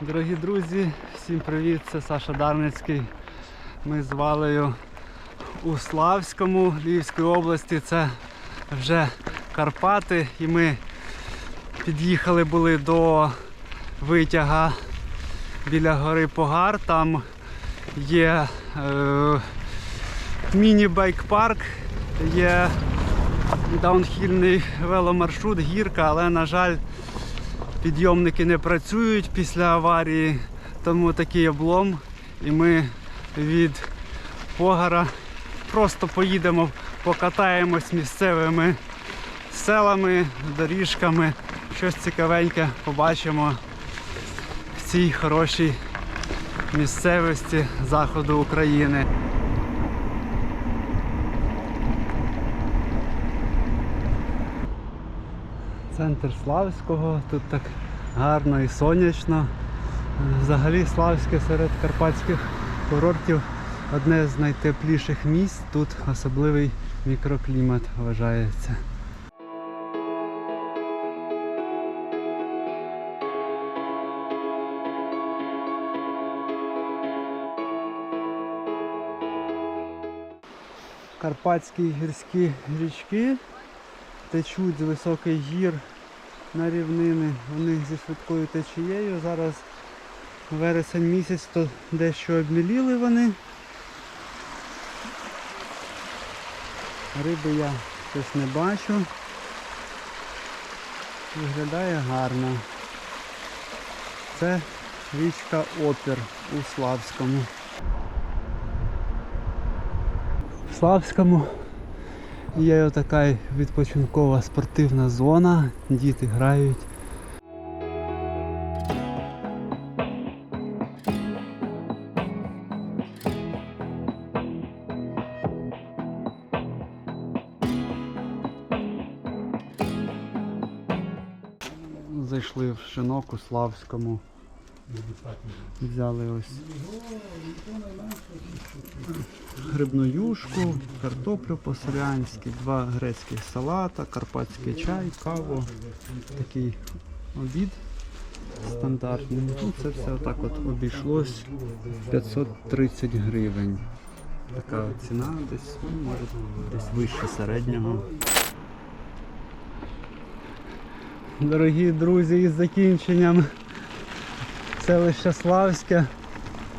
Дорогі друзі, всім привіт! Це Саша Дарницький. Ми з Валею у Славському Львівської області. Це вже Карпати. І ми під'їхали були до витяга біля гори Погар. Там є е, міні-байк-парк, є даунхільний веломаршрут, гірка, але, на жаль, підйомники не працюють після аварії, тому такий облом. І ми від Погара просто поїдемо, покатаємось місцевими селами, доріжками, щось цікавеньке побачимо в цій хорошій місцевості заходу України. Центр Славського, тут так гарно і сонячно. Взагалі Славське серед карпатських курортів одне з найтепліших місць. Тут особливий мікроклімат вважається. Карпатські гірські річки течуть з високих гір на рівнини. Вони зі швидкою течією. Зараз вересень місяць, то дещо обміліли вони. Риби я щось не бачу. Виглядає гарно. Це річка Опір у Славському. В Славському Є отака відпочинкова спортивна зона, діти грають. Зайшли в шинок у Славському. Взяли ось грибну юшку, картоплю по-селянськи, два грецьких салата, карпатський чай, каву. Такий обід стандартний. Ну, це все отак от обійшлось 530 гривень. Така ціна десь, ну, може десь вище середнього. Дорогі друзі, із закінченням селище Славське.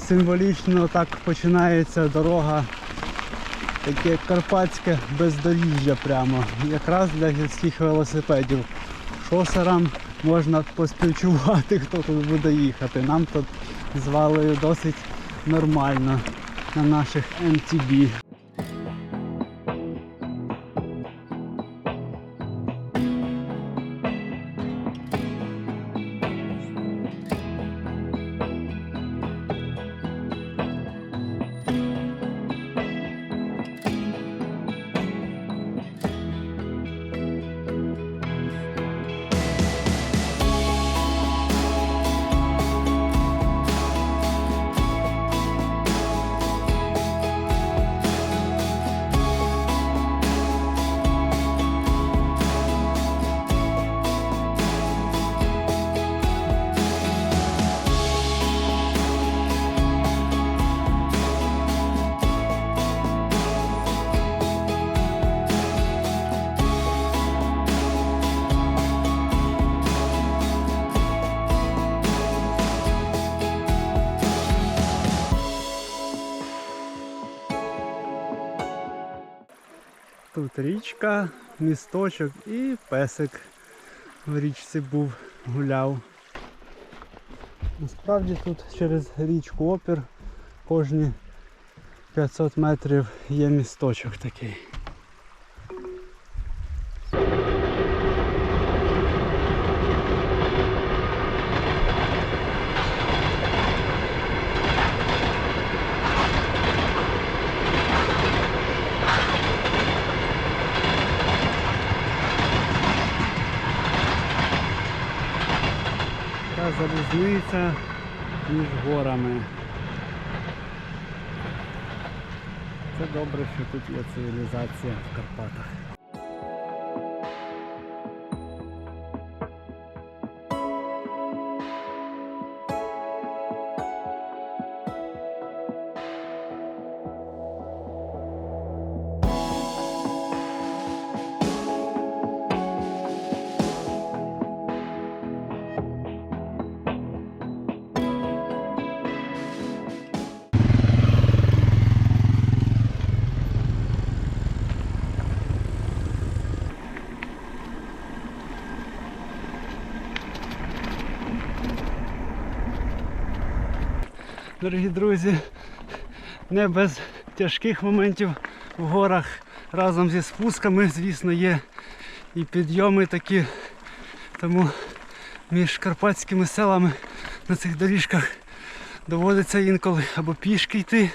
Символічно так починається дорога, таке карпатське бездоріжжя прямо. Якраз для гірських велосипедів. Шосерам можна поспівчувати, хто тут буде їхати. Нам тут з валею досить нормально на наших MTB. Тут річка, місточок і песик в річці був, гуляв. Насправді тут через річку Опір кожні 500 метрів є місточок такий. Залізниця між горами. Це добре, що тут є цивілізація в Карпатах. Дорогі друзі. Не без тяжких моментів в горах. Разом зі спусками, звісно, є і підйоми такі. Тому між карпатськими селами на цих доріжках доводиться інколи або пішки йти,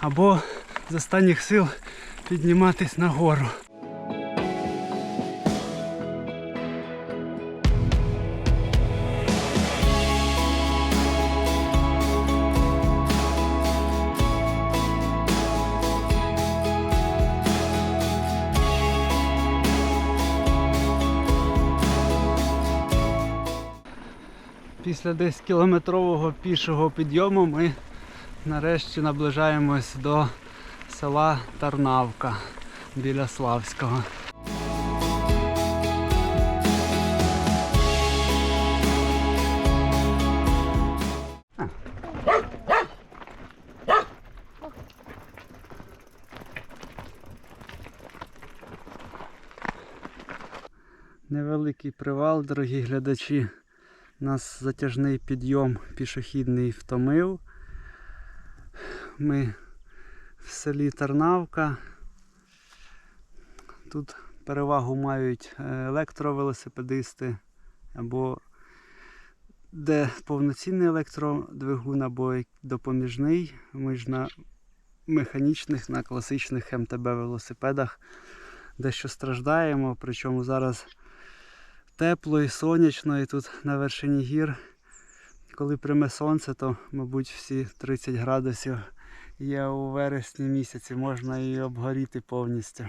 або з останніх сил підніматись на Після десь кілометрового пішого підйому ми нарешті наближаємось до села Тарнавка біля Славського. Невеликий привал, дорогі глядачі. Нас затяжний підйом пішохідний втомив. Ми в селі Тарнавка. Тут перевагу мають е, електровелосипедисти або де повноцінний електродвигун, або допоміжний. Ми ж на механічних, на класичних МТБ велосипедах дещо страждаємо, причому зараз тепло і сонячно, і тут на вершині гір, коли пряме сонце, то, мабуть, всі 30 градусів є у вересні місяці, можна і обгоріти повністю.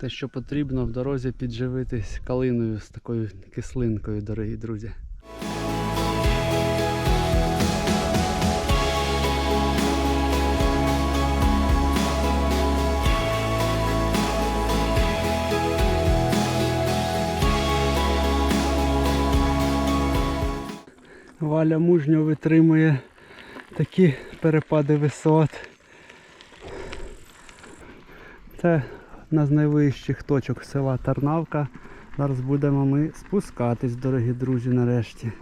Те, що потрібно в дорозі підживитись калиною з такою кислинкою, дорогі друзі. Валя мужньо витримує такі перепади висот. Це одна з найвищих точок села Тарнавка. Зараз будемо ми спускатись, дорогі друзі, нарешті.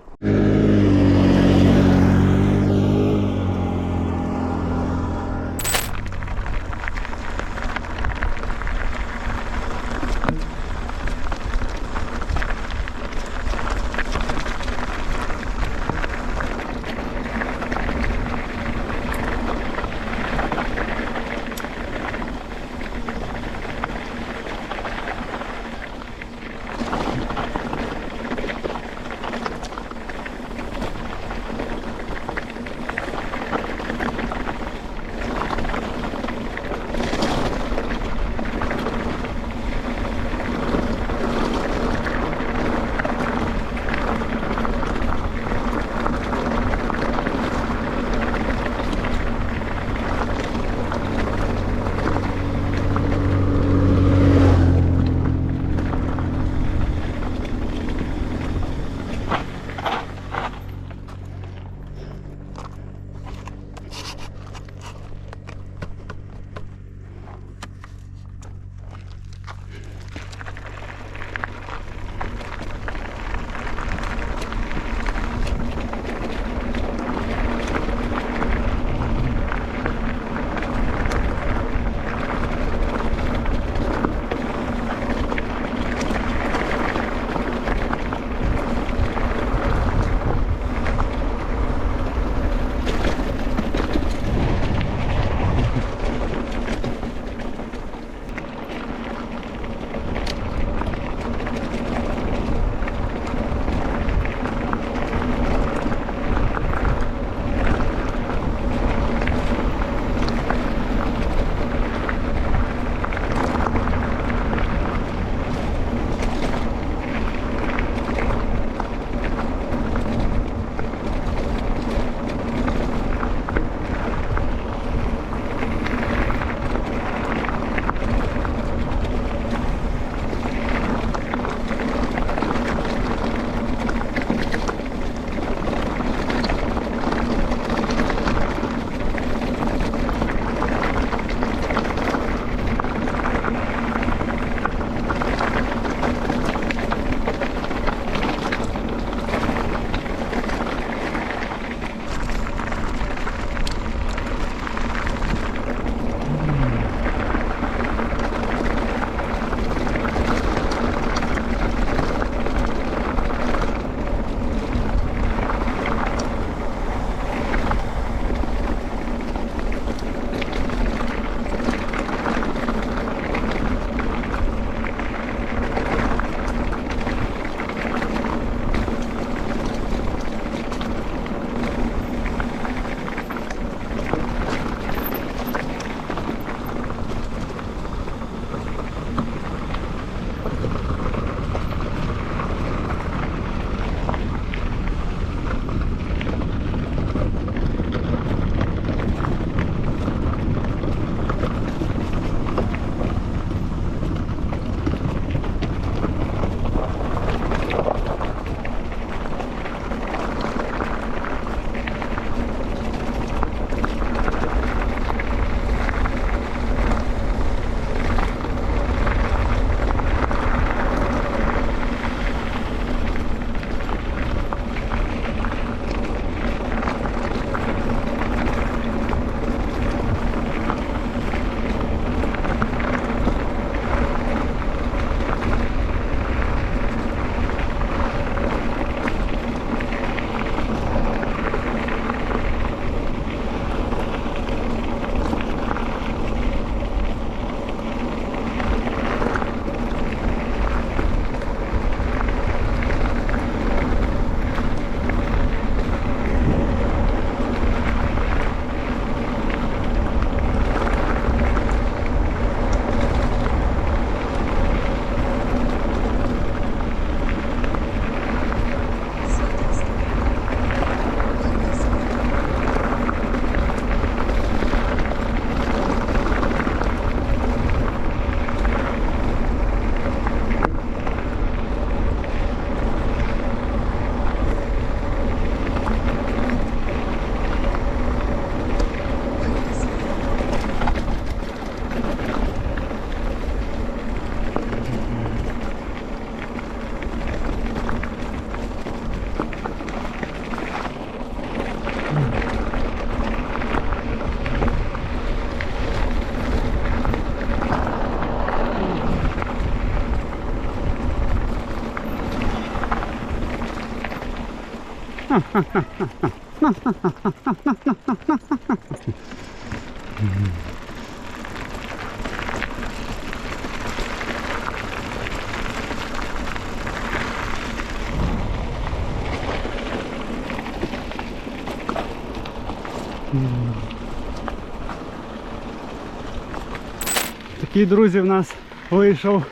Такий, друзі, в нас вийшов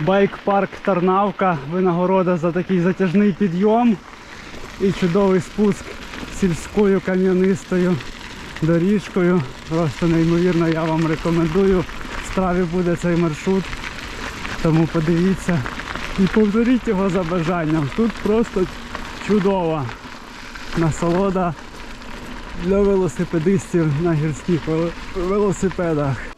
байк-парк Тарнавка. Винагорода за такий затяжний підйом і чудовий спуск сільською кам'янистою доріжкою. Просто неймовірно, я вам рекомендую. В страві буде цей маршрут. Тому подивіться і повторіть його за бажанням. Тут просто чудова насолода для велосипедистів на гірських велосипедах.